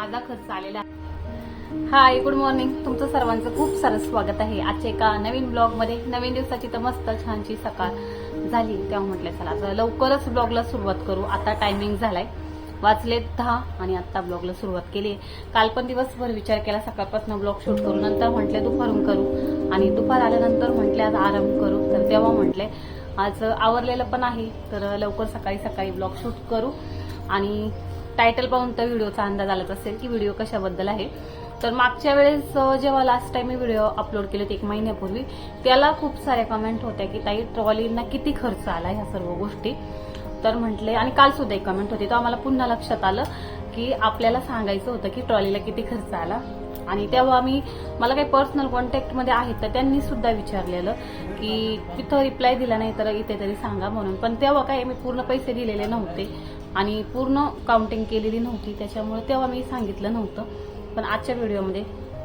माझा खर्च आलेला आहे. हाय गुड मॉर्निंग तुमचं सर्वांचं खूप सारं स्वागत आहे. आजच्या एका नवीन ब्लॉगमध्ये नवीन दिवसाची तर मस्त छानशी सकाळ झाली. तेव्हा म्हटलं चला आता लवकरच ब्लॉगला सुरुवात करू. आता टायमिंग झालाय. वाचले दहा आणि आता ब्लॉगला सुरुवात केली काल पण दिवसभर विचार केला सकाळपासून ब्लॉग शूट करू. नंतर म्हटले दुपारून करू. आणि दुपार आल्यानंतर म्हटले आज आराम करू. तर तेव्हा म्हटले आज आवरलेलं पण आहे. तर लवकर सकाळी सकाळी ब्लॉग शूट करू. आणि टायटल पाहून तर व्हिडिओचा अंदाज आलाच असेल की व्हिडिओ कशाबद्दल आहे. तर मागच्या वेळेस जेव्हा लास्ट टाइम मी व्हिडिओ अपलोड केले होते एक महिन्यापूर्वी त्याला खूप साऱ्या कमेंट होत्या की ताई ट्रॉलींना किती खर्च आला ह्या सर्व गोष्टी? तर म्हटले आणि काल सुद्धा एक कमेंट होती. तर आम्हाला पुन्हा लक्षात आलं की आपल्याला सांगायचं होतं की ट्रॉलीला किती खर्च आला? आणि तेव्हा मी मला काही पर्सनल कॉन्टॅक्टमध्ये आहेत तर त्यांनी सुद्धा विचारलेलं की तिथं रिप्लाय दिला नाही तर इथे तरी सांगा म्हणून. पण तेव्हा काय मी पूर्ण पैसे दिलेले नव्हते. आणि पूर्ण काउंटिंग केलेली नव्हती त्याच्यामुळे तेव्हा मी सांगितलं नव्हतं. पण आजच्या व्हिडिओमध्ये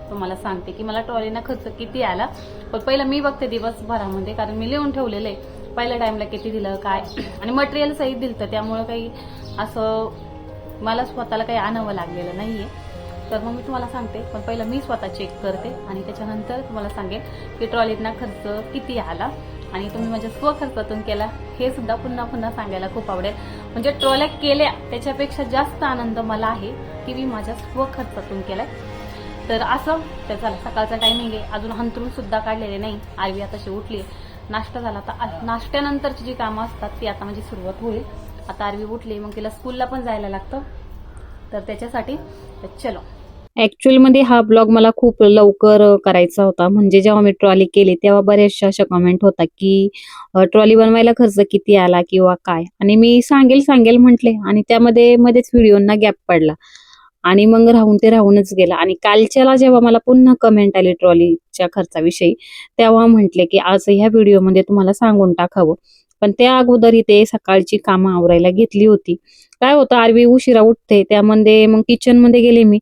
तुम्हाला सांगते की मला ट्रॉलीना खर्च किती आला. पण पहिलं मी बघते दिवसभरामध्ये कारण मी लिहून ठेवलेलं आहे. पहिल्या टाइमला किती दिलं काय? आणि मटेरियल सहित दिलं तर त्यामुळं काही असं मला स्वतःला काही आणावं लागलेलं नाहीये. तर मग मी तुम्हाला सांगते पण पहिलं मी स्वतः चेक करते आणि त्याच्यानंतर तुम्हाला सांगेन की ट्रॉलीतना खर्च किती आला. आणि तुम्ही माझ्या स्वखर्चातून केला हे सुद्धा पुन्हा पुन्हा सांगायला खूप आवडेल. म्हणजे ट्रॉल्या केल्या त्याच्यापेक्षा जास्त आनंद मला आहे की मी माझ्या स्वखर्चातून केलाय. तर असं तर चला सकाळचा टायमिंग आहे. अजून हंतरून सुद्धा काढलेले नाही. आरवी आताशी उठली. नाश्ता झाला आता नाश्त्यानंतरची जी कामं असतात ती आता माझी सुरुवात होईल. आता आरवी उठली मग तिला स्कूलला पण जायला लागतं. तर त्याच्यासाठी चलो. ऍक्च्युअलमध्ये हा ब्लॉग मला खूप लवकर करायचा होता. म्हणजे जेव्हा मी ट्रॉली केली तेव्हा बऱ्याचशा अशा कमेंट होता की ट्रॉली बनवायला खर्च किती आला किंवा काय? आणि मी सांगेल सांगेल म्हटले. आणि त्यामध्ये मध्येच व्हिडिओना गॅप पडला. आणि मग राहून ते राहूनच गेला. आणि कालच्याला जेव्हा मला पुन्हा कमेंट आली ट्रॉलीच्या खर्चाविषयी तेव्हा म्हटले की आज ह्या व्हिडिओमध्ये तुम्हाला सांगून टाकावं. पण त्या अगोदर इथे सकाळची कामं आवरायला घेतली होती. काय होतं आरवी उशिरा उठते. त्यामध्ये मग किचनमध्ये गेले मी.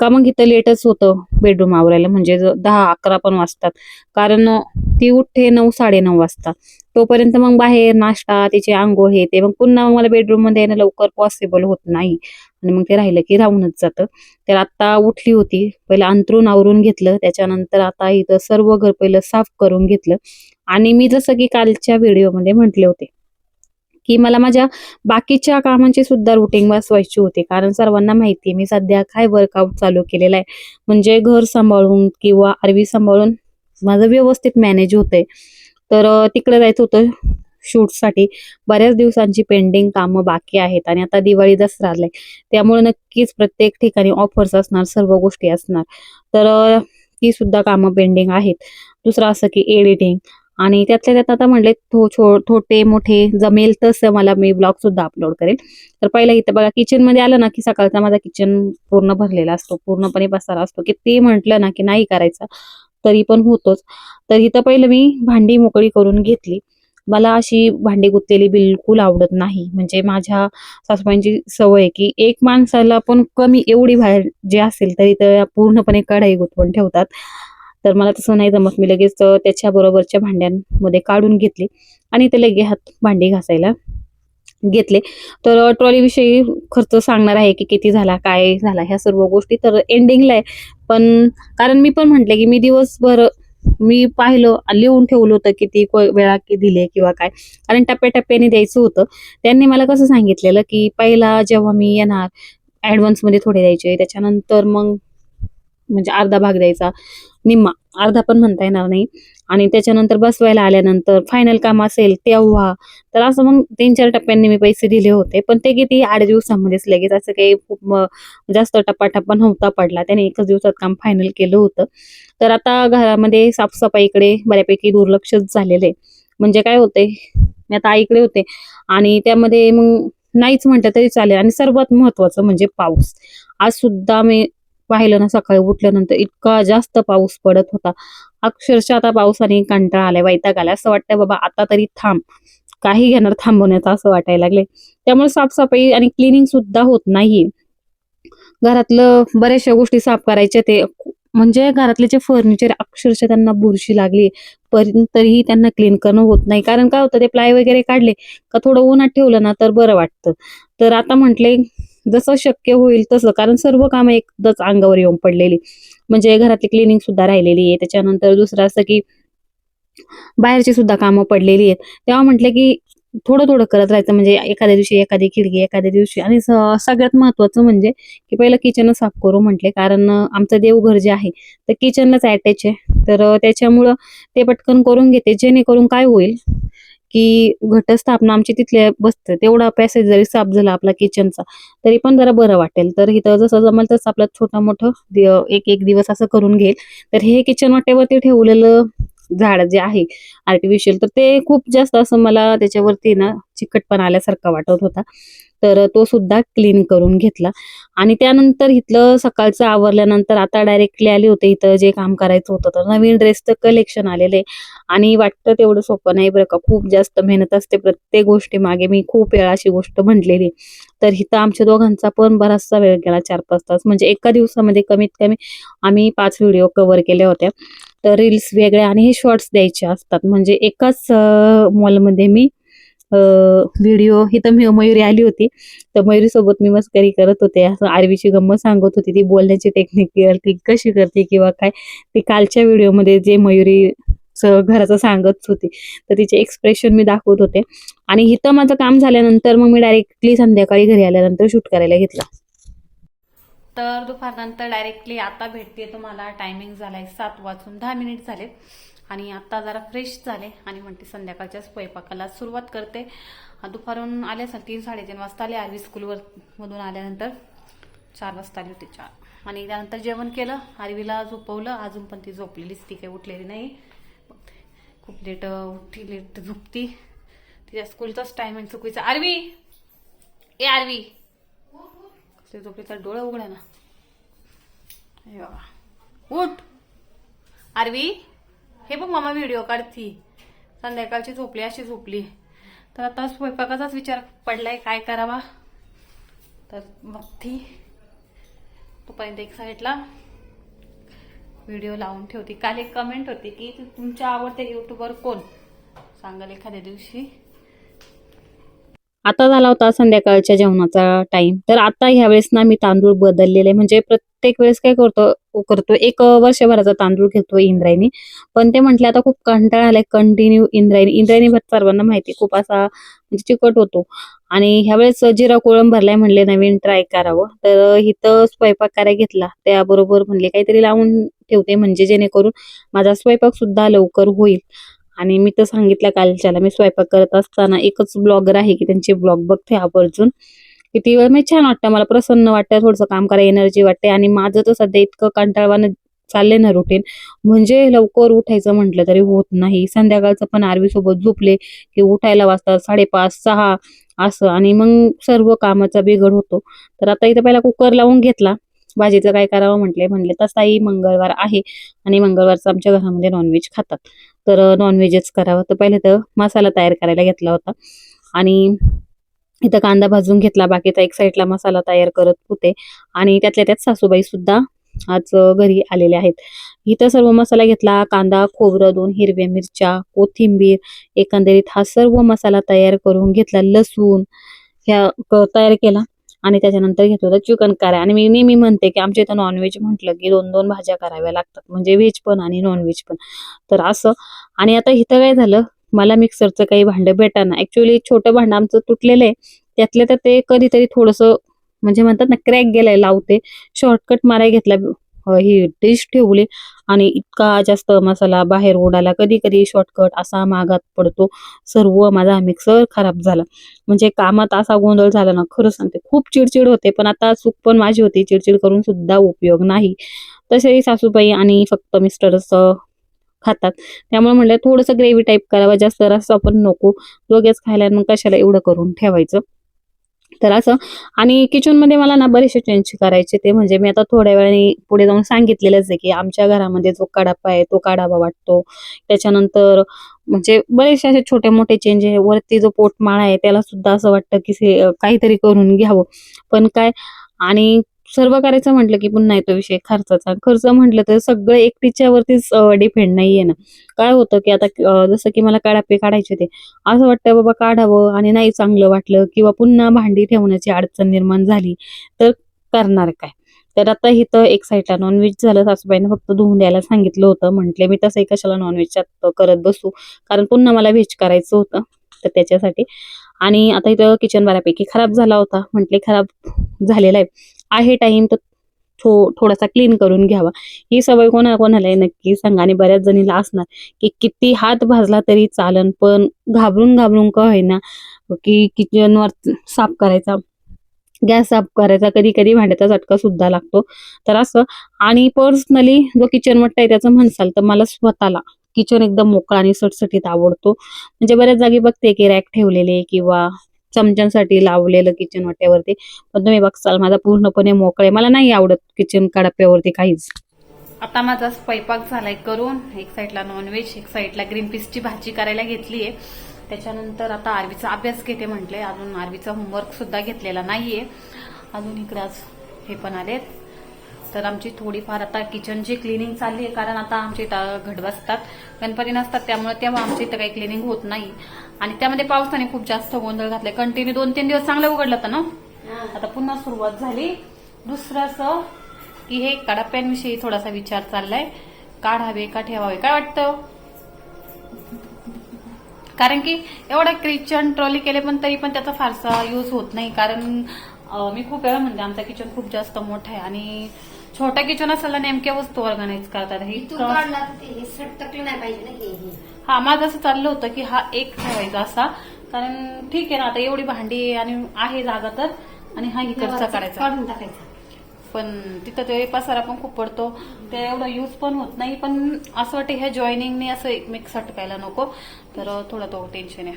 का मग इथं लेटच होतं बेडरूम आवरायला? म्हणजे दहा अकरा पण वाजतात. कारण ती उठते नऊ साडेनऊ वाजता. तोपर्यंत मग बाहेर नाश्ता तिचे आंघोळ हे ते मग पुन्हा मला बेडरूममध्ये येणं लवकर पॉसिबल होत नाही. आणि मग ते राहिलं की राहूनच जातं. तर आता उठली होती. पहिलं अंतरून आवरून घेतलं. त्याच्यानंतर आता इथं सर्व घर पहिलं साफ करून घेतलं. आणि मी जसं की कालच्या व्हिडिओमध्ये म्हटले होते. की मला माझ्या बाकीच्या कामांची सुद्धा रुटीन बसवायची होती. कारण सर्वांना माहिती मी सध्या काय वर्कआउट चालू केलेलं आहे. म्हणजे घर सांभाळून किंवा आरवी सांभाळून माझं व्यवस्थित मॅनेज होतंय. तर तिकडे जायचं होतं शूटसाठी. बऱ्याच दिवसांची पेंडिंग कामं बाकी आहेत आणि आता दिवाळी दसरा आलाय. त्यामुळे नक्कीच प्रत्येक ठिकाणी ऑफर्स असणार सर्व गोष्टी असणार. तर ती सुद्धा कामं पेंडिंग आहेत. दुसरं असं की एडिटिंग आणि त्यातल्या त्यात आता म्हणले थो छो छोटे मोठे जमेल तसं मला मी ब्लॉग सुद्धा अपलोड करेल. तर पहिला इथं बघा किचनमध्ये आलं ना की सकाळचा माझा किचन पूर्ण भरलेला असतो पूर्णपणे पसारा असतो की ते म्हटलं ना की नाही करायचा तरी पण होतोच. तर इथं पहिलं मी भांडी मोकळी करून घेतली. मला अशी भांडी गुंतलेली बिलकुल आवडत नाही. म्हणजे माझ्या सासूबाईंची सवय की एक माणसाला पण कमी एवढी बाहेर जे असेल तरी तर पूर्णपणे कढाई गुंतवून ठेवतात. तर मला तसं नाही जमत. मी लगेच त्याच्या बरोबरच्या भांड्यांमध्ये काढून घेतली आणि ते लगे हात भांडी घासायला घेतले. तर ट्रॉलीविषयी खर्च सांगणार आहे की किती झाला काय झाला ह्या सर्व गोष्टी तर एंडिंगला आहे. पण कारण मी पण म्हटले की मी दिवसभर मी पाहिलं लिहून ठेवलं होतं किती वेळा की दिले किंवा काय. कारण टप्प्याटप्प्याने द्यायचं होतं. त्यांनी मला कसं सांगितलेलं की पहिला जेव्हा मी येणार ऍडव्हान्समध्ये थोडे द्यायचे त्याच्यानंतर मग म्हणजे अर्धा भाग द्यायचा. निम्मा. अर्धा पण म्हणता येणार नाही. आणि त्याच्यानंतर बसवायला आल्यानंतर फायनल काम असेल तेव्हा. तर असं मग तीन चार टप्प्यांनी मी पैसे दिले होते. पण ते किती आठ दिवसामध्येच लगेच असं काही खूप जास्त टप्पाटप्पा नव्हता पडला. त्याने एकच दिवसात काम फायनल केलं होतं. तर आता घरामध्ये साफसफाईकडे बऱ्यापैकी दुर्लक्षच झालेलं आहे. म्हणजे काय होतंय? मी आता आईकडे होते. आणि त्यामध्ये मग नाहीच म्हटलं तरी चालेल. आणि सर्वात महत्वाचं म्हणजे पाऊस. आज सुद्धा मी पाहिलं ना सकाळी उठल्यानंतर इतका जास्त पाऊस पडत होता. अक्षरशः आता पावसाने कंटाळा आलाय वैताग आलाय. असं वाटतंय बाबा आता तरी थांब. काही घेणार थांबवण्याचं असं वाटायला लागले त्यामुळे साफसफाई आणि क्लिनिंग सुद्धा होत नाही. घरातलं बऱ्याचशा गोष्टी साफ करायच्या ते म्हणजे घरातले जे फर्निचर अक्षरशः त्यांना बुरशी लागली. पण तरीही त्यांना क्लीन करणं होत नाही. कारण काय होतं ते प्लाय वगैरे काढले का थोडं उन्हात ठेवलं ना तर बरं वाटतं. तर आता म्हटले जसं शक्य होईल तसं. कारण सर्व कामं एकदाच अंगावर येऊन पडलेली. म्हणजे घरातली क्लिनिंग सुद्धा राहिलेली आहे. त्याच्यानंतर दुसरं असं की बाहेरची सुद्धा कामं पडलेली आहेत. तेव्हा म्हटलं की थोडं थोडं करत राहायचं. म्हणजे एखाद्या दिवशी एखादी खिडकी एखाद्या दिवशी. आणि सगळ्यात महत्वाचं म्हणजे की पहिलं किचन साफ करू म्हटले. कारण आमचं देवघर जे आहे तर किचनलाच अटॅच आहे. तर त्याच्यामुळं ते पटकन करून घेते. जेणेकरून काय होईल की घटस्थापना आमची तिथल्या बसते. तेवढा पॅसेज जरी साफ झाला आपला किचनचा तरी पण जरा बरं वाटेल. तर इथं जसं जमेल तसं आपलं छोटं मोठं एक एक दिवस असं करून घेईल. तर हे किचन वाट्यावरती ठेवलेलं झाड जे आहे आर्टिफिशियल तर ते खूप जास्त असं मला त्याच्यावरती ना चिकटपणा आल्यासारखा वाटत होता. तर तो सुद्धा क्लीन करून घेतला. आणि त्यानंतर इथलं सकाळचं आवरल्यानंतर आता डायरेक्टली आले होते इथं जे काम करायचं होतं. तर नवीन ड्रेसचं कलेक्शन आलेलं आहे. आणि वाटतं तेवढं सोपं नाही बरं का. खूप जास्त मेहनत असते. प्रत्येक गोष्टी मागे मी खूप वेळा अशी गोष्ट म्हटलेली. तर इथं आमच्या दोघांचा पण बराचसा वेळ गेला चार पाच तास. म्हणजे एका दिवसामध्ये कमीत कमी आम्ही पाच व्हिडिओ कव्हर केल्या होत्या. तर रील्स वेगळ्या आणि हे शॉर्ट्स द्यायचे असतात. म्हणजे एकाच मॉलमध्ये मी व्हिडिओ इथं मी मयुरी आली होती. तर मयुरी सोबत मी मस्करी करत होते. असं आरवीची गंमत सांगत होती. ती बोलण्याची टेक्निक ती कशी करते किंवा काय? ती कालच्या व्हिडिओमध्ये जे मयुरी घराचं सांगत होती. तर तिचे एक्सप्रेशन मी दाखवत होते. आणि इथं माझं काम झाल्यानंतर मग मी डायरेक्टली संध्याकाळी घरी आल्यानंतर शूट करायला घेतला. तर दुपारनंतर डायरेक्टली आता भेटते तुम्हाला. टायमिंग झालाय सात वाजून दहा मिनिट झाले आणि आता जरा फ्रेश झाले आणि म्हणते संध्याकाळच्या स्वयंपाकाला सुरुवात करते. दुपारहून दुपारून आले असेल तीन साडेतीन वाजता आले आरवी स्कूलवर मधून आल्यानंतर चार वाजता आली होती चार. आणि त्यानंतर जेवण केलं आरवीला झोपवलं अजून पण ती झोपलेलीच ती काही उठलेली नाही. खूप लेट उठती लेट झोपती. तिच्या स्कूलचाच टायमिंग चुकीचा. आरवी! ए आरवी! कसली झोपली तर डोळं उघडा ना. उठ! आरवी! हे बघ मामा व्हिडिओ काढती. संध्याकाळची झोपली अशी झोपली. तर आता स्वयंपाकाचाच विचार पडलाय काय करावा? तर मग ती तोपर्यंत एक साईडला व्हिडिओ लावून ठेवते. काल एक कमेंट होती की तुमच्या आवडते युट्यूबर कोण? सांगाल एखाद्या दिवशी. आता झाला होता संध्याकाळच्या जेवणाचा टाइम तर आता ह्या वेळेस ना मी तांदूळ बदललेले म्हणजे प्रत्येक वेळेस काय करतो करतो. एक वर्षभराचा तांदूळ घेतो इंद्रायणी. पण ते म्हटलं आता खूप कंटाळा आलाय. कंटिन्यू इंद्रायणी. इंद्रायणी भात सर्वांना माहिती खूप असा म्हणजे चिकट होतो. आणि ह्यावेळेस जिरा कोळम भरलाय म्हणले नवीन ट्राय करावं. तर इथं स्वयंपाक करायला घेतला. त्याबरोबर म्हणले काहीतरी लावून ठेवते. म्हणजे जेणेकरून माझा स्वयंपाक सुद्धा लवकर होईल. आणि मी तर सांगितलं कालच्याला मी स्वयंपाक करत असताना एकच ब्लॉगर आहे की त्यांचे ब्लॉग बघते आवर्जून. किती वेळ मी छान वाटतं मला प्रसन्न वाटतं थोडंसं काम करायला एनर्जी वाटते आणि माझं तर सध्या इतकं कंटाळवानं चाललंय ना रुटीन म्हणजे लवकर उठायचं म्हटलं तरी होत नाही. संध्याकाळचं पण आरवी सोबत झोपले की उठायला वाजतात साडेपाच सहा असं. आणि मग सर्व कामाचा बिघड होतो. तर आता इथं पहिला कुकर लावून घेतला. भाजीचं काय करावं म्हटले म्हणले तसाही मंगळवार आहे आणि मंगळवारचं आमच्या घरामध्ये नॉनव्हेज खातात. तर नॉनव्हेजच करावं. तर पहिले तर मसाला तयार करायला घेतला होता. आणि इथं कांदा भाजून घेतला. बाकीचा एक साईडला मसाला तयार करत होते. आणि त्यातल्या त्यात सासूबाई सुद्धा आज घरी आलेले आहेत. इथं सर्व मसाला घेतला. कांदा खोबरं दोन हिरव्या मिरच्या कोथिंबीर एकंदरीत हा सर्व मसाला तयार करून घेतला. लसूण ह्या तयार केला. आणि त्याच्यानंतर घेतो होतं चिकन करा आणि मी नेहमी म्हणते की आमच्या इथं नॉनव्हेज म्हटलं की दोन दोन भाज्या कराव्या लागतात. म्हणजे व्हेज पण आणि नॉनव्हेज पण. तर असं. आणि आता इथं काय झालं? मला मिक्सरचं काही भांडं भेटाना. ऍक्च्युली छोटं भांडं आमचं तुटलेलं आहे. त्यातलं तर ते कधीतरी थोडंसं म्हणजे म्हणतात ना क्रॅक गेलाय लावते. शॉर्टकट माराय घेतला. ही डिश ठेवली. आणि इतका जास्त मसाला बाहेर उडाला कधी कधी शॉर्टकट असा मागात पडतो. सर्व माझा मिक्सर खराब झाला. म्हणजे कामात असा गोंधळ झाला ना खरं सांगते खूप चिडचिड होते. पण आता चूक पण माझी होती. चिडचिड करून सुद्धा उपयोग नाही. तसेही सासूबाई आणि फक्त मिस्टरच खातात. त्यामुळे म्हणलं थोडंसं ग्रेव्ही टाईप करावं. जास्त रस्सा पण नको. दोघेच खायला मग कशाला एवढं करून ठेवायचं? तर असं. आणि किचनमध्ये मला ना बरेचसे चेंज करायचे ते म्हणजे मी आता थोड्या वेळाने पुढे जाऊन सांगितलेलंच आहे की आमच्या घरामध्ये जो कडापा आहे तो काढावा वाटतो. त्याच्यानंतर म्हणजे बरेचसे असे छोटे मोठे चेंज आहे. वरती जो पोटमाळा आहे त्याला सुद्धा असं वाटतं की काहीतरी करून घ्यावं. पण काय? आणि सर्व करायचं म्हटलं की पुन्हा येतो विषय खर्चाचा. खर्च म्हटलं तर सगळं एकटीच्यावरतीच डिपेंड नाहीये ना. काय होतं की आता जसं की मला काढापे काढायचे ते असं वाटतं बाबा काढावं आणि नाही चांगलं वाटलं किंवा पुन्हा भांडी ठेवण्याची अडचण निर्माण झाली तर करणार काय? तर आता इथं एक साईडला नॉनव्हेज झालं सासूबाईने फक्त धुवून द्यायला सांगितलं होतं. म्हटले मी तसंही कशाला नॉनव्हेजच्या करत बसू? कारण पुन्हा मला व्हेज करायचं होतं. तर त्याच्यासाठी. आणि आता इथं किचन बऱ्यापैकी खराब झाला होता. म्हटले खराब झालेला आहे. आहे टाइम तर थो थोडासा क्लीन करून घ्यावा. ही सवय कोणा कोणाला आहे नक्की सांगा. आणि बऱ्याच जणीला असणार की किती हात भाजला तरी चालन पण घाबरून घाबरून का होईना की किचनवर साफ करायचा गॅस साफ करायचा कधी कधी भांड्याचा झटका सुद्धा लागतो. तर असं. आणि पर्सनली जो किचन वाटत आहे त्याचं म्हणसाल तर मला स्वतःला किचन एकदम मोकळा आणि सटसटीत आवडतो. म्हणजे बऱ्याच जागी बघते की रॅक ठेवलेले किंवा चमच्यांसाठी लावलेलं किचन वाट्यावरती. पण तुम्ही बघसाल माझा पूर्णपणे मोकळे मला नाही आवडत किचन कडाप्यावरती काहीच. आता माझा स्वयंपाक झालाय करून. एक साईडला नॉनव्हेज एक साईडला ग्रीन पीसची भाजी करायला घेतली आहे. त्याच्यानंतर आता आरवीचा अभ्यास घेते म्हटले अजून आरवीचा होमवर्क सुद्धा घेतलेला नाहीये. अजून इकडे हे पण आलेत. तर आमची थोडीफार आता किचनची क्लिनिंग चालली आहे कारण आता आमच्या इथं घट बसतात. गणपती नसतात त्यामुळे तेव्हा आमच्या इथं काही क्लिनिंग होत नाही. आणि त्यामध्ये पावसाने खूप जास्त गोंधळ घातले कंटिन्यू दोन तीन दिवस चांगलं उघडलं होतं ना? आता पुन्हा सुरुवात झाली. दुसरं असं की हे कडाप्यांविषयी थोडासा विचार चाललाय. काढावे का ठेवावे? काय वाटतं? कारण की एवढा किचन ट्रॉली केले पण तरी पण त्याचा फारसा यूज होत नाही. कारण मी खूप वेळा म्हणते आमचा किचन खूप जास्त मोठा आहे. आणि छोटा किचन असायला नेमक्या वस्तू ऑर्गनाईज करतात हे. तू इतकं- काढला तर ते हे सटकलं नाही पाहिजे ना हे हे. हा माझं असं चाललं होतं की हा एक ठेवायचा असा. कारण ठीक आहे ना आता एवढी भांडी आणि आहे जागा तर. आणि हा इकडचा काढून टाकायचा. पण तिथं ते पसारा पण खूप पडतो. ते एवढं यूज पण होत नाही पण असं वाटतं ह्या जॉईनिंगने असं एकमेक सटकायला नको. तर थोडं तो टेन्शन आहे.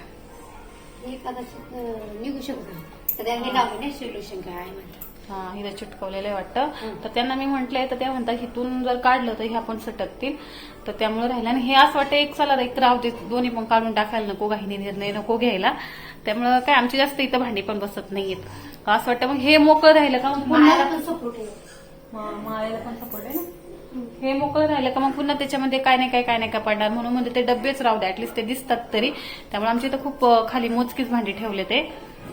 हे कदाचित अं, निघू शकतो. लावलं नाही सोल्युशन काय आहे म्हणतात हिला चिटकवलेलं आहे वाटतं. तर त्यांना मी म्हटलंय तर त्या म्हणतात हिथून जर काढलं तर हे आपण सटकतील. तर त्यामुळे राहिलं. आणि हे असं वाटतं एक चला एक राहू दे दोन्ही पण काढून टाकायला नको काही निर्णय नको घ्यायला. त्यामुळं काय आमची जास्त इथं भांडी पण बसत नाहीयेत. असं वाटतं मग हे मोकळं राहिलं का? मग पुन्हा पण सपोर्ट माळ्याला पण सपोर्ट आहे ना? हे मोकळं राहिलं का? मग पुन्हा त्याच्यामध्ये काय नाही काय काय नाही काय पडणार? म्हणून म्हणजे ते डब्बेच राहू दे ऍटलीस्ट ते दिसतात तरी. त्यामुळे आमच्या इथं खूप खाली मोजकीच भांडी ठेवले ते.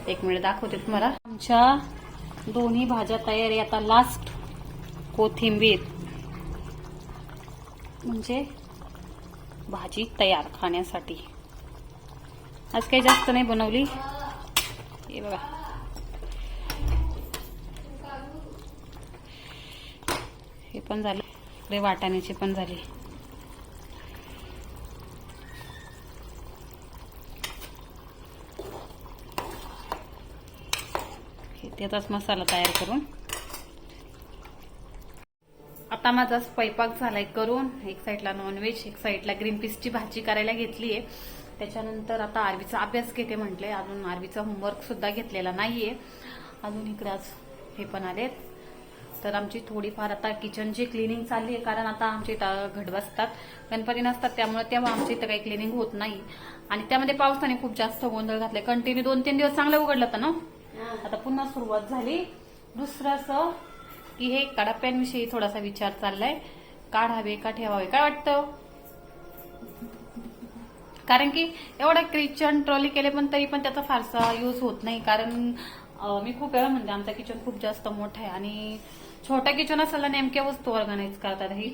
एक मिनिट दाखवते तुम्हाला. आमच्या दोन्ही भाज्या तयार आहे. आता लास्ट कोथिंबीर. म्हणजे भाजी तयार खाण्यासाठी. आज काही जास्त नाही बनवली. हे बघा. हे पण झाले. इकडे वाटाण्याची पण झाली. त्याचाच मसाला तयार करून. आता माझा स्वयंपाक झालाय करून. एक साईडला नॉनव्हेज एक साईडला ग्रीन पीसची भाजी करायला घेतली आहे. त्याच्यानंतर आता आरवीचा अभ्यास घेते म्हटले अजून आरवीचा होमवर्क सुद्धा घेतलेला नाहीये. अजून इकडे आज हे पण आलेत. तर आमची थोडीफार आता किचनची क्लिनिंग चालली आहे. कारण आता आमच्या इथं घट बसतात. गणपती नसतात त्यामुळे तेव्हा आमच्या इथं काही क्लिनिंग होत नाही. आणि त्यामध्ये पावसाने खूप जास्त गोंधळ घातलाय. कंटिन्यू दोन तीन दिवस चांगलं उघडलं होतं ना? आता पुन्हा सुरुवात झाली. दुसरं असं की हे कडाप्यांविषयी थोडासा विचार चाललाय. काढावे का ठेवावे? काय वाटतं? कारण की एवढा किचन ट्रॉली केले पण तरी पण त्याचा फारसा यूज होत नाही. कारण मी खूप वेळा म्हणते आमचा किचन खूप जास्त मोठा आहे आणि छोटा किचन असायला नेमक्या वस्तू ऑर्गनाईज करतात. हे.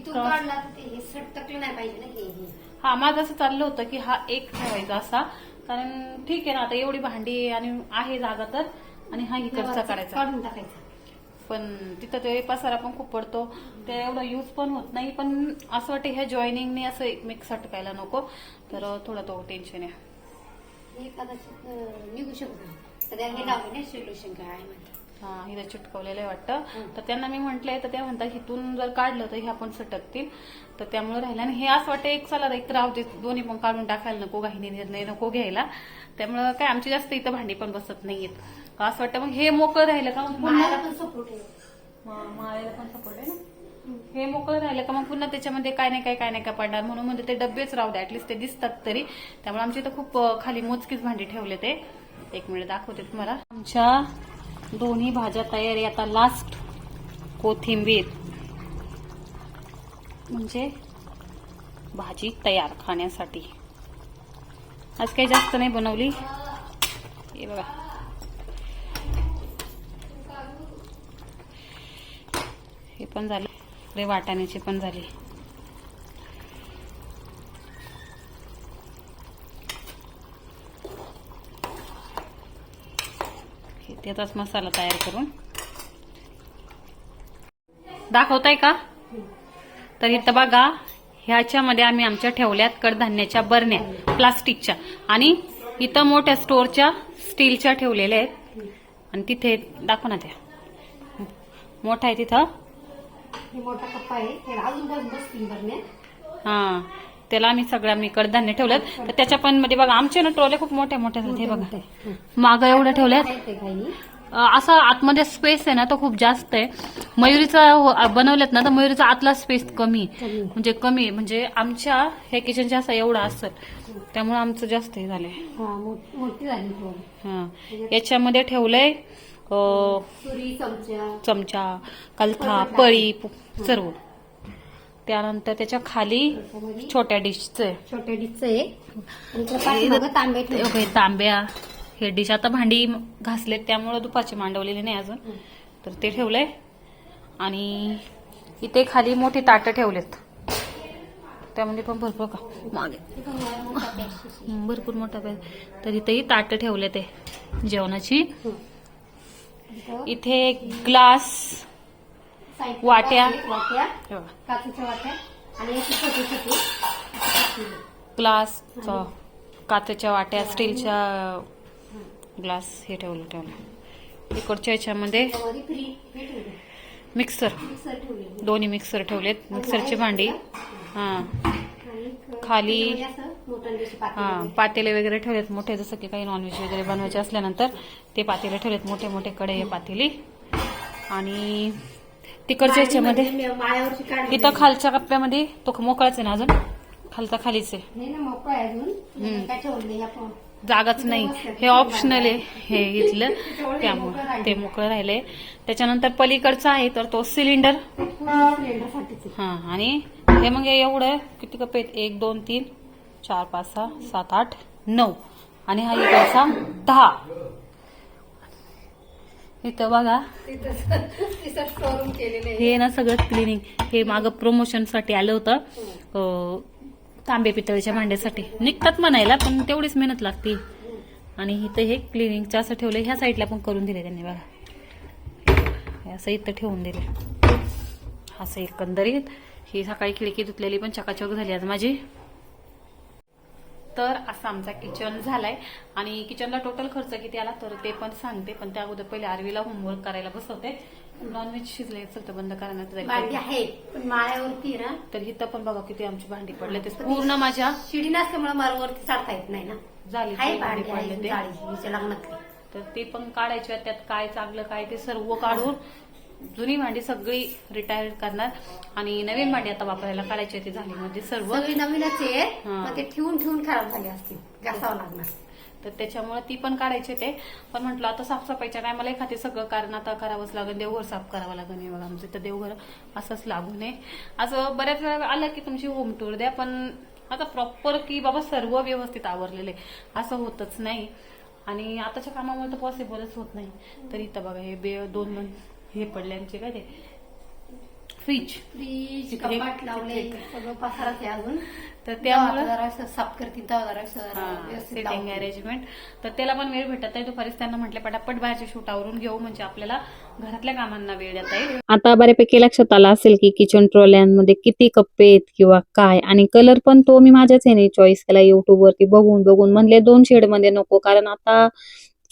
हा माझं असं चाललं होतं की हा एक ठेवायचा असा. कारण ठीक आहे ना आता एवढी भांडी आणि आहे जागा तर. आणि हा इकडचा काढायचा काढून टाकायचा. पण तिथं ते पसारा पण खूप पडतो. ते एवढं यूज पण होत नाही पण असं वाटतं ह्या जॉईनिंगने असं एकमेक सटकायला नको. तर थोडं तो टेन्शन आहे. हे कदाचित निघू शकतो. सोल्युशन काय म्हणतात. हा हिला चिटकवलेलं आहे वाटतं. तर त्यांना मी म्हटलंय तर त्या म्हणतात हिथून जर काढलं तर हे आपण सटकतील. तर त्यामुळे राहिलं. आणि हे असं वाटतं एक चला एक राहू दे दोन्ही पण काढून टाकायला नको काही निर्णय नको घ्यायला. त्यामुळं काय आमची जास्त इथं भांडी पण बसत नाहीयेत. असं वाटतं? मग हे मोकळं राहिलं का? मग पुन्हा पण सपोर्ट आहे. पण सपोर्ट आहे ना? हे मोकळं राहिलं का? मग पुन्हा त्याच्यामध्ये काय नाही काय काय नाही काय पडणार? म्हणून म्हणजे ते डब्बेच राहू दे. ऍटलीस्ट ते दिसतात तरी. त्यामुळे आमच्या इथं खूप खाली मोजकीच भांडी ठेवले ते. एक मिनिट दाखवते तुम्हाला. आमच्या दोन्ही भाज्या तयार आहे. आता लास्ट कोथिंबीर. म्हणजे भाजी तयार खाण्यासाठी. आज काही जास्त नाही बनवली. हे बघा. हे पण झाले. इकडे वाटाण्याचे पण झाले. त्याचाच मसाला तयार करून. दाखवताय का? तर इथं बघा ह्याच्यामध्ये आम्ही आमच्या ठेवल्यात कडधान्याच्या बरण्या प्लास्टिकच्या. आणि इथं मोठ्या स्टोरच्या स्टीलच्या ठेवलेल्या आहेत. आणि तिथे दाखव ना त्या. मोठा आहे तिथं. हे मोठा कप्पा आहे. हे अजून बस बसतील बरण्या. हा. त्याला आम्ही सगळं मी कडधान्य ठेवलेत. तर त्याच्या पण मध्ये बघा आमचे ना ट्रोले खूप मोठे मोठे आहेत हे बघा. मागं एवढं ठेवल्यात आहेत ते काही अ, असं आतमध्ये स्पेस आहे ना तो खूप जास्त आहे. मयुरीचा बनवलेत ना तर मयुरीचा आतला स्पेस कमी. म्हणजे कमी. म्हणजे आमच्या हे किचनच्या असं एवढं असत त्यामुळे आमचं जास्त हे झालंय. हा झाली हा. याच्यामध्ये ठेवलंय चमचा. कलथा पळी सर्व. त्यानंतर त्याच्याखाली छोट्या डिशचं छोट्या डिशचं एक आणि त्या पाठीमागं तांबे ठेवले. हे तांब्या हे डिश आता भांडी घासलेत त्यामुळे दुपारची मांडवलेली नाही अजून. तर ते ठेवलंय. आणि इथे खाली मोठी ताटं ठेवलेत. त्यामध्ये पण भरपूर का मागे. आहे. भरपूर मोठा तर इथेही ताटं ठेवले ते जेवणाची. इथं ग्लास वाट्या. वाटे- वाट्या हे. बघा, काचेच्या वाट्या आणि अशी छोटी छोटी अशी टाकलेली. ग्लास काचेच्या वाट्या स्टीलच्या ग्लास हे ठेवलं ठेवलं. इकडच्या याच्यामध्ये मिक्सर. दोन्ही मिक्सर ठेवलेत. मिक्सरची भांडी. हा. खाली- हा पातेलं वगैरे ठेवलेत मोठे जसं की काही नॉनव्हेज वगैरे बनवायचे असल्यानंतर ते पातेले ठेवलेत मोठे मोठे कडे पातेली. आणि तिकडच्या याच्यामध्ये इथं खालच्या कप्प्यामध्ये तो मोकळाच आहे ना अजून? खालचा खालीच आहे. जागाच नाही. हे ऑप्शनल आहे. हे इथलं. त्यामुळे ते मोकळं राहिले त्याच्यानंतर पलीकडचं आहे तर तो सिलेंडर हा आणि हे मग एवढं किती कप आहेत? एक दोन तीन. चार पाच सहा सात आठ नऊ. आणि हा इकडचा दहा. इथं बघा. हे ना सगळं क्लिनिंग हे मागं प्रमोशनसाठी आलं होतं. तांबे पितळीच्या भांड्यासाठी. निघतात म्हणायला पण तेवढीच मेहनत लागते. आणि इथं हे क्लिनिंगचं असं ठेवलं ह्या साईडला पण करून दिले त्यांनी बघा. असं इथं ठेवून दिले असं एकंदरीत. ही सकाळी खिडकी धुतलेली पण चकाचक झाली आज माझी. तर असा आमचा किचन झालाय. आणि किचनला टोटल खर्च किती आला तर ते पण सांगते. पण त्या अगोदर पहिले आरवीला होमवर्क करायला बसवते. नॉनव्हेज शिजले तर बंद माळ्यावरती ना. तर इथं पण बघा किती आमची भांडी पडले ते पूर्ण माझ्या शिडी नसल्यामुळे माळावरती चढता येत नाही ना. झाली भांडी पडले ते. लग्नातली. तर ते पण काढायच्या त्यात काय चांगलं काय ते सर्व काढून. जुनी भांडी सगळी रिटायर करणार. आणि नवीन भांडी आता वापरायला काढायची ती झाली म्हणजे सर्व. सगळी नवीनच आहे. हा. मग ते ठेवून ठेवून खराब झाले असतील. घासावं लागणार. तर त्याच्यामुळे ती पण काढायचे ते. पण म्हटलं आता साफसफाईच्या टायमाला एखादी सगळं कारण आता करावंच लागेल. देवघर साफ करावं लागेल. हे बघा आमचं तर देवघर असंच लागू नये. असं बऱ्याच वेळा आलं की तुमची होम टूर द्या पण आता प्रॉपर की बाबा सर्व व्यवस्थित आवरलेले. असं होतच नाही. आणि आताच्या कामामुळे तर पॉसिबलच होत नाही. तर इथं बघा हे बे दोन दोन हे पडले आमचे काय ते? फ्रीज फ्रीज कपाट लावले सगळं पसाराच आहे अजून. तर त्यामुळे साफ करतील. अरेंजमेंट तर त्याला पण वेळ भेटत आहे दुपारीच त्यांना म्हटलं पटापट बाहेरचे शूट आवरून घेऊ म्हणजे आपल्याला घरातल्या कामांना वेळ देता येईल. आता बऱ्यापैकी लक्षात आलं असेल की किचन ट्रॉल्यांमध्ये किती कप्पे आहेत किंवा काय आणि कलर पण तो मी माझ्याच ह्याने चॉईस केला युट्यूब वरती बघून बघून म्हणले दोन शेडमध्ये नको कारण आता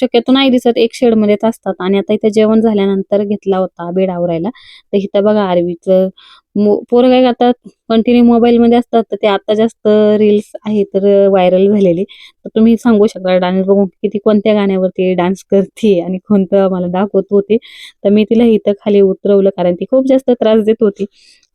शक्यतो नाही दिसत एक शेड मध्येच असतात. आणि आता इथे जेवण झाल्यानंतर घेतला होता बेड आवरायला. तर इथं बघा आरवीचं मो- पोरं काय करतात कंटिन्यू मोबाईल मध्ये असतात तर ते आता जास्त रील्स आहे तर व्हायरल झालेली. तर तुम्ही सांगू शकता डान्स बघून किती कोणत्या गाण्यावरती डान्स करते आणि कोणतं मला दाखवत होते. तर मी तिला इथं खाली उतरवलं कारण ती खूप जास्त त्रास देत होती.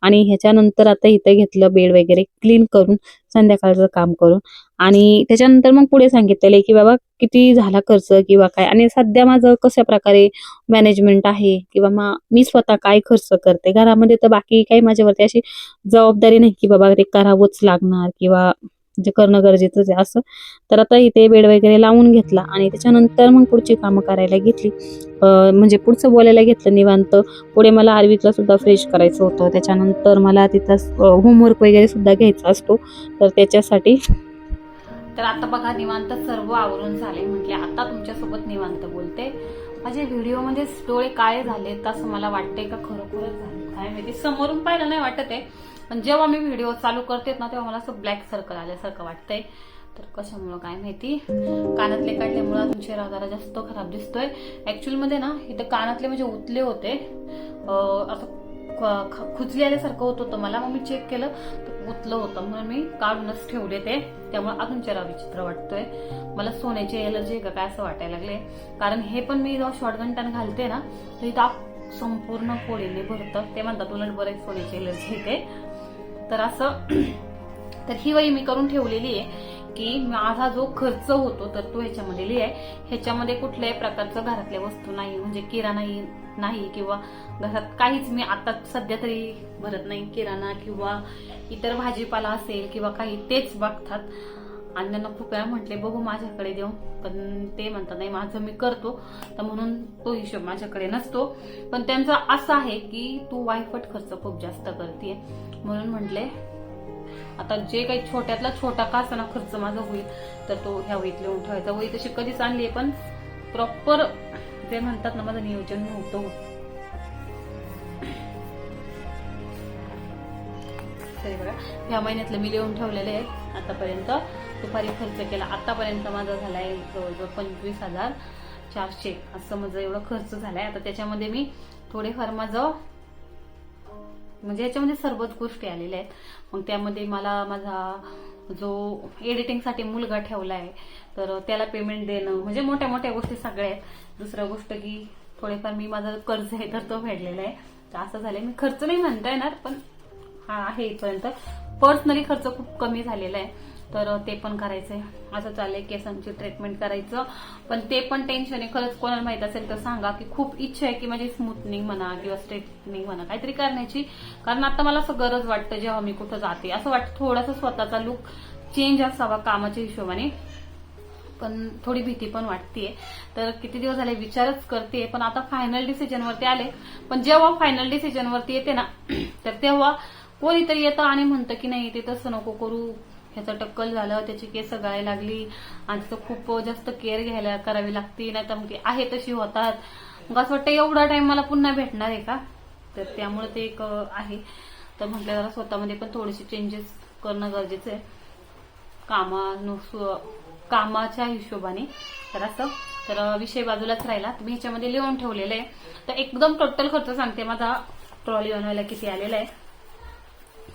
आणि ह्याच्यानंतर आता इथं घेतलं बेड वगैरे क्लीन करून संध्याकाळचं काम करून. आणि त्याच्यानंतर मग पुढे सांगितलेलं की बाबा किती झाला खर्च किंवा काय? आणि सध्या माझं कशा प्रकारे मॅनेजमेंट आहे किंवा मा मी स्वतः काय खर्च करते? घरामध्ये तर बाकी काही माझ्यावरती अशी जबाबदारी नाही की बाबा ते करावंच लागणार किंवा जे करणं गरजेचंच आहे असं. तर आता इथे बेड वगैरे लावून घेतला आणि त्याच्यानंतर मग पुढची कामं करायला घेतली. म्हणजे पुढचं बोलायला घेतलं निवांत. पुढे मला आरवीतला सुद्धा फ्रेश करायचं होतं. त्याच्यानंतर मला तिथं होमवर्क वगैरे सुद्धा घ्यायचा असतो. तर त्याच्यासाठी तर आता बघा निवांत सर्व आवरून झाले. म्हटले आता तुमच्यासोबत निवांत बोलते. माझे व्हिडिओमध्ये डोळे काय झाले असं मला वाटते का? खरोखरच झाले काय माहिती? समोरून पाहिलं नाही वाटत आहे. पण जेव्हा मी व्हिडिओ चालू करते ना तेव्हा मला असं ब्लॅक सर्कल आल्यासारखं वाटतंय. तर कशामुळं काय माहिती? कानातले काढल्यामुळे अजून चेहरा जरा जास्त खराब दिसतोय. ऍक्च्युअली मध्ये ना इथं कानातले म्हणजे उतले होते. असं ख- ख- खुजली आल्यासारखं होत होतं मला मग मी चेक केलं तर उतलं होतं. म्हणून मी काढूनच ठेवले ते. त्यामुळे अजून चेहरा विचित्र वाटतोय. मला सोन्याची एलर्जी आहे का काय असं वाटायला लागले कारण हे पण मी जेव्हा शॉर्ट घंटान घालते ना तर इथं संपूर्ण फोडीने भरतं. ते म्हणतात उलट बरेच सोन्याची एलर्जी येते तर असं तर ही वही मी करून ठेवलेली आहे की माझा जो खर्च होतो तर तो ह्याच्यामध्ये लिहाय ह्याच्यामध्ये कुठल्याही प्रकारचं घरातल्या वस्तू नाही म्हणजे किराणाही नाही किंवा घरात काहीच मी आता सध्या तरी भरत नाही. किराणा किंवा इतर भाजीपाला असेल किंवा काही तेच बघतात. आणि त्यांना खूप वेळा म्हटले बघू माझ्याकडे देऊ. पण ते म्हणतात नाही माझं मी करतो. तर म्हणून तो हिशोब माझ्याकडे नसतो. पण त्यांचं असं आहे की तू वायफट खर्च खूप जास्त करते म्हणून म्हटले आता जे काही छोट्यातला छोटा का असताना खर्च माझा होईल तर तो ह्या वहीत लिहून ठेवायचा वही तशी कधीच आणली पण प्रॉपर जे म्हणतात ना माझं नियोजन नव्हतं बघा ह्या महिन्यातलं मी लिहून ठेवलेले आहे आतापर्यंत. दुपारी खर्च केला. आतापर्यंत माझा झालाय जवळजवळ पंचवीस हजार चारशे असं माझं एवढं खर्च झालाय. आता त्याच्यामध्ये मी थोडेफार माझं म्हणजे याच्यामध्ये सर्वच गोष्टी आलेल्या आहेत. मग त्यामध्ये मला माझा जो एडिटिंगसाठी मुलगा ठेवला आहे तर त्याला पेमेंट देणं म्हणजे मोठ्या मोठ्या गोष्टी सगळ्या आहेत. दुसरं गोष्ट की थोडेफार मी माझं कर्ज आहे तर तो फेडलेला आहे. तर असं झालंय. मी खर्च नाही म्हणता येणार पण हा आहे इथपर्यंत. पर्सनली खर्च खूप कमी झालेला आहे. तर ते पण करायचंय. असं चाललंय केसांची ट्रीटमेंट करायचं. पण ते पण टेन्शन आहे. खरंच कोणाला माहीत असेल तर सांगा की खूप इच्छा आहे की माझी स्मूथनिंग म्हणा किंवा स्ट्रेटनिंग म्हणा काहीतरी करण्याची. कारण आता मला असं गरज वाटतं जेव्हा मी कुठं जाते. असं वाटतं थोडासा स्वतःचा लुक चेंज असावा कामाच्या हिशोबाने. पण थोडी भीती पण वाटतेय. तर किती दिवस झाले विचारच करते. पण आता फायनल डिसिजनवरती आले. पण जेव्हा फायनल डिसिजनवरती येते ना तर तेव्हा कोणीतरी येतं आणि म्हणतं की नाही ते तसं नको करू. ह्याचं टक्कल झालं त्याची केस गळायला लागली. आणि तिचं खूप जास्त केअर घ्यायला करावी लागते. नाही तर मग ती आहे तशी होतात. मग असं वाटतं एवढा टाइम मला पुन्हा भेटणार आहे का? तर त्यामुळे ते एक आहे. तर म्हटलं जरा स्वतःमध्ये पण थोडेसे चेंजेस करणं गरजेचं आहे. कामानुस कामाच्या हिशोबाने. तर असं. तर विषय बाजूलाच राहिला. मी ह्याच्यामध्ये लिहून ठेवलेलं आहे. तर एकदम टोटल खर्च सांगते. माझा ट्रॉली बनवायला किती आलेला आहे.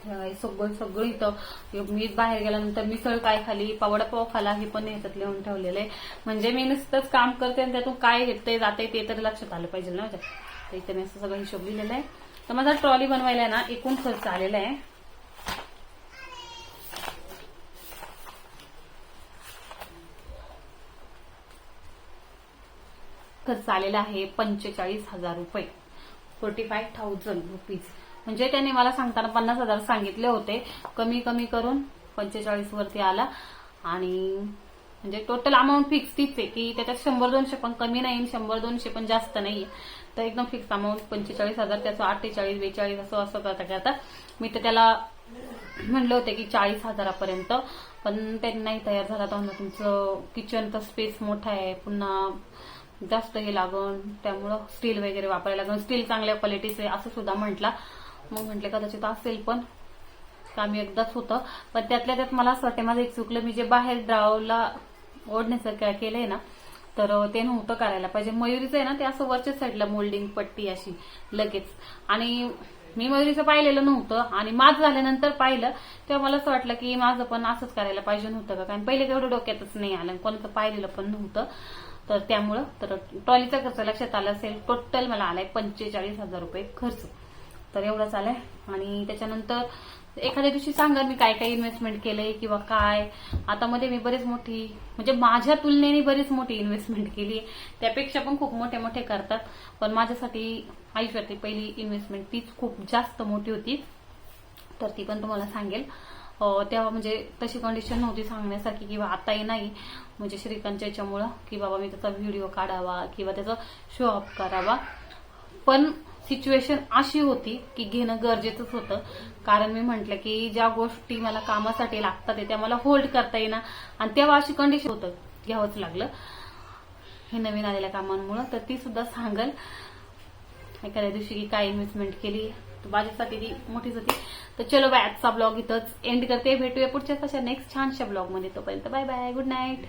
सगळं सगळं इथं मी बाहेर गेल्यानंतर मिसळ काय खाली पावडापाव खाला हे पण ह्याच्यात लिहून ठेवलेलं आहे. म्हणजे मी नुसतंच काम करते आणि त्यातून काय येतंय जाते ते तरी लक्षात आलं पाहिजे ना. माझ्या तर इथे मी असं सगळं हिशोब लिहिलेला आहे. तर माझा ट्रॉली बनवायला आहे ना एकूण खर्च आलेला आहे. खर्च आलेला आहे पंचेचाळीस हजार रुपये. Forty five thousand rupees. म्हणजे त्याने मला सांगताना पन्नास हजार सांगितले होते. कमी कमी करून पंचेचाळीस वरती आला. आणि म्हणजे टोटल अमाऊंट फिक्स तीच आहे की त्याच्यात शंभर दोनशे पण कमी नाही शंभर दोनशे पण जास्त नाही तर एकदम फिक्स अमाऊंट पंचेचाळीस हजार त्याचं अठ्ठेचाळीस बेचाळीस असं असं करता करता मी तर त्याला म्हणले होते की चाळीस हजारापर्यंत. पण त्यांनाही तयार झाला. तर तुमचं किचनचा स्पेस मोठा आहे. पुन्हा जास्त हे लागण त्यामुळं स्टील वगैरे वापरायला लागण स्टील चांगल्या क्वालिटीचे असं सुद्धा म्हटला. मग म्हटले कदाचित असेल पण काम एकदाच होतं. पण त्यातल्या त्यात मला असं वाटतं माझं एक चुकलं मी जे बाहेर ड्रावला ओढण्याचं काय केलंय ना तर ते नव्हतं करायला पाहिजे. मयुरीचं आहे ना ते असं वरच्या साईडला मोल्डिंग पट्टी अशी लगेच. आणि मी मयुरीचं पाहिलेलं नव्हतं आणि माझं झाल्यानंतर पाहिलं तेव्हा मला असं वाटलं की माझं पण असंच करायला पाहिजे नव्हतं का? कारण पहिले तेवढं डोक्यातच नाही आलं कोणाचं पाहिलेलं पण नव्हतं. तर त्यामुळं तर ट्रॉलीचा खर्च लक्षात आला असेल टोटल मला आलाय पंचेचाळीस हजार रुपये खर्च. तर एवढंच आलंय आणि त्याच्यानंतर एखाद्या दिवशी सांगा मी काय काय इन्व्हेस्टमेंट केलंय किंवा काय. आता मध्ये मी बरीच मोठी म्हणजे माझ्या तुलनेने बरीच मोठी इन्व्हेस्टमेंट केली. त्यापेक्षा पण खूप मोठे मोठे करतात. पण माझ्यासाठी आयुष्यातली पहिली इन्व्हेस्टमेंट तीच खूप जास्त मोठी होती. तर ती पण तुम्हाला सांगेल. तेव्हा म्हणजे तशी कंडिशन नव्हती सांगण्यासारखी किंवा आताही नाही. म्हणजे श्रीकांतच्या याच्यामुळं की बाबा मी त्याचा व्हिडिओ काढावा किंवा त्याचा शो अप करावा. पण सिच्युएशन अशी होती की घेणं गरजेचंच होतं. कारण मी म्हटलं की ज्या गोष्टी मला कामासाठी लागतात त्या मला होल्ड करता येणार आणि तेव्हा अशी कंडिशन होतं. घ्यावंच लागलं. हे नवीन आलेल्या कामांमुळं. तर ती सुद्धा सांगल. एखाद्या दिवशी की काय इन्व्हेस्टमेंट केली. माझ्यासाठी ती मोठीच होती तर चलो बाय आजचा ब्लॉग इथंच एंड करते. भेटूया पुढच्या कशा नेक्स्ट छानशा ब्लॉगमध्ये तोपर्यंत बाय बाय गुड नाईट